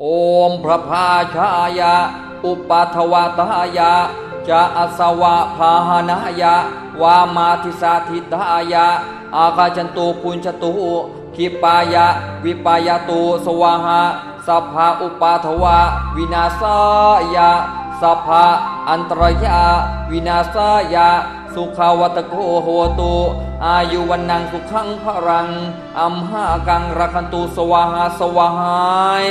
โอมพระพาชายะ อุปัทวตายะจะอสวะพาหนายะ วามาทิสาธิตายะ อาคาจันตุปุญชตุคิปายะ วิปายตุสวาหะสัพพอุปาทวะ วินาศายะสัพพะอันตรยาวินาศายะ สุขาวตโกโหตุอายุวันนังสุขังพรังอัมหากังรักันตุสวาหาสวาหาย